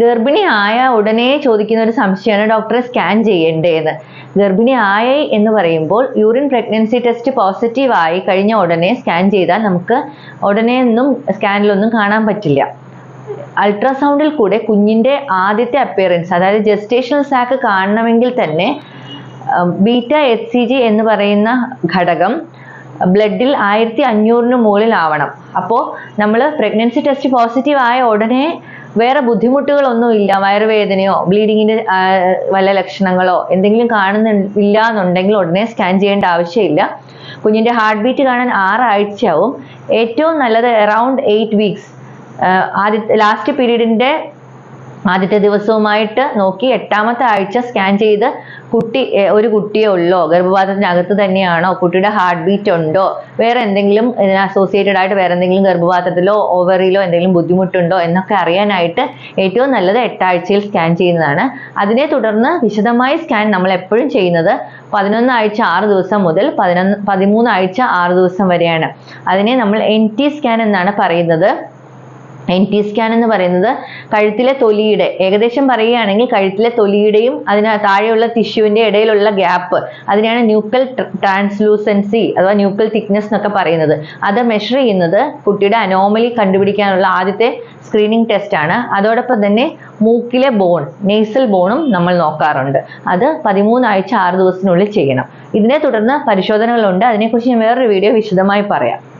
ഗർഭിണി ആയ ഉടനെ ചോദിക്കുന്ന ഒരു സംശയമാണ് ഡോക്ടറെ സ്കാൻ ചെയ്യേണ്ടേന്ന്. ഗർഭിണി ആയി എന്ന് പറയുമ്പോൾ യൂറിൻ പ്രഗ്നൻസി ടെസ്റ്റ് പോസിറ്റീവ് ആയി കഴിഞ്ഞ ഉടനെ സ്കാൻ ചെയ്താൽ നമുക്ക് ഉടനെ ഒന്നും സ്കാനിലൊന്നും കാണാൻ പറ്റില്ല. അൾട്രാസൗണ്ടിൽ കൂടെ കുഞ്ഞിന്റെ ആദ്യത്തെ അപ്പിയറൻസ് അതായത് ജസ്റ്റേഷണൽ സാക്ക് കാണണമെങ്കിൽ തന്നെ ബീറ്റ എച്ച് സി ജി എന്ന് പറയുന്ന ഘടകം ബ്ലഡിൽ ആയിരത്തി അഞ്ഞൂറിന് മുകളിൽ ആവണം അപ്പോൾ നമ്മൾ പ്രഗ്നൻസി ടെസ്റ്റ് പോസിറ്റീവ് ആയ ഉടനെ വേറെ ബുദ്ധിമുട്ടുകളൊന്നുമില്ല. വയറുവേദനയോ ബ്ലീഡിങ്ങിന്റെ വല്ല ലക്ഷണങ്ങളോ എന്തെങ്കിലും കാണുന്നില്ല എന്നുണ്ടെങ്കിൽ ഉടനെ സ്കാൻ ചെയ്യേണ്ട ആവശ്യമില്ല. കുഞ്ഞിന്റെ ഹാർട്ട് ബീറ്റ് കാണാൻ ആറാഴ്ചയാവും. ഏറ്റവും നല്ലത് അറൗണ്ട് എയ്റ്റ് വീക്സ് ആദ്യ ലാസ്റ്റ് പീരീഡിന്റെ ആദ്യത്തെ ദിവസവുമായിട്ട് നോക്കി എട്ടാമത്തെ ആഴ്ച സ്കാൻ ചെയ്ത് കുട്ടി ഒരു കുട്ടിയേ ഉള്ളോ? ഗർഭപാത്രത്തിനകത്ത് തന്നെയാണോ? കുട്ടിയുടെ ഹാർട്ട് ബീറ്റ് ഉണ്ടോ? വേറെ എന്തെങ്കിലും ഇതിന് അസോസിയേറ്റഡ് ആയിട്ട് വേറെ എന്തെങ്കിലും ഗർഭപാത്രത്തിലോ ഓവറിയിലോ എന്തെങ്കിലും ബുദ്ധിമുട്ടുണ്ടോ എന്നൊക്കെ അറിയാനായിട്ട് ഏറ്റവും നല്ലത് എട്ടാഴ്ചയിൽ സ്കാൻ ചെയ്യുന്നതാണ്. അതിനെ തുടർന്ന് വിശദമായി സ്കാൻ നമ്മൾ എപ്പോഴും ചെയ്യുന്നത് പതിനൊന്ന് ആഴ്ച ആറ് ദിവസം മുതൽ പതിനൊന്ന് പതിമൂന്ന് ആഴ്ച ആറ് ദിവസം വരെയാണ്. അതിനെ നമ്മൾ എൻ ടി സ്കാൻ എന്നാണ് പറയുന്നത്. എൻ ടി സ്കാൻ എന്ന് പറയുന്നത് കഴുത്തിലെ തൊലിയുടെ ഏകദേശം പറയുകയാണെങ്കിൽ കഴുത്തിലെ തൊലിയുടെയും അതിന് താഴെയുള്ള ടിഷ്യൂവിന്റെ ഇടയിലുള്ള ഗ്യാപ്പ് അതിനെയാണ് ന്യൂക്കൽ ട്രാൻസ്ലൂസൻസി അഥവാ ന്യൂക്കൽ തിക്നെസ് എന്നൊക്കെ പറയുന്നത്. അത് മെഷർ ചെയ്യുന്നത് കുട്ടിയുടെ അനോമലി കണ്ടുപിടിക്കാനുള്ള ആദ്യത്തെ സ്ക്രീനിങ് ടെസ്റ്റ് ആണ്. അതോടൊപ്പം തന്നെ മൂക്കിലെ ബോൺ നെയ്സൽ ബോണും നമ്മൾ നോക്കാറുണ്ട്. അത് പതിമൂന്നാഴ്ച ആറ് ദിവസത്തിനുള്ളിൽ ചെയ്യണം. ഇതിനെ തുടർന്ന് പരിശോധനകളുണ്ട്. അതിനെക്കുറിച്ച് ഞാൻ വേറൊരു വീഡിയോ വിശദമായി പറയാം.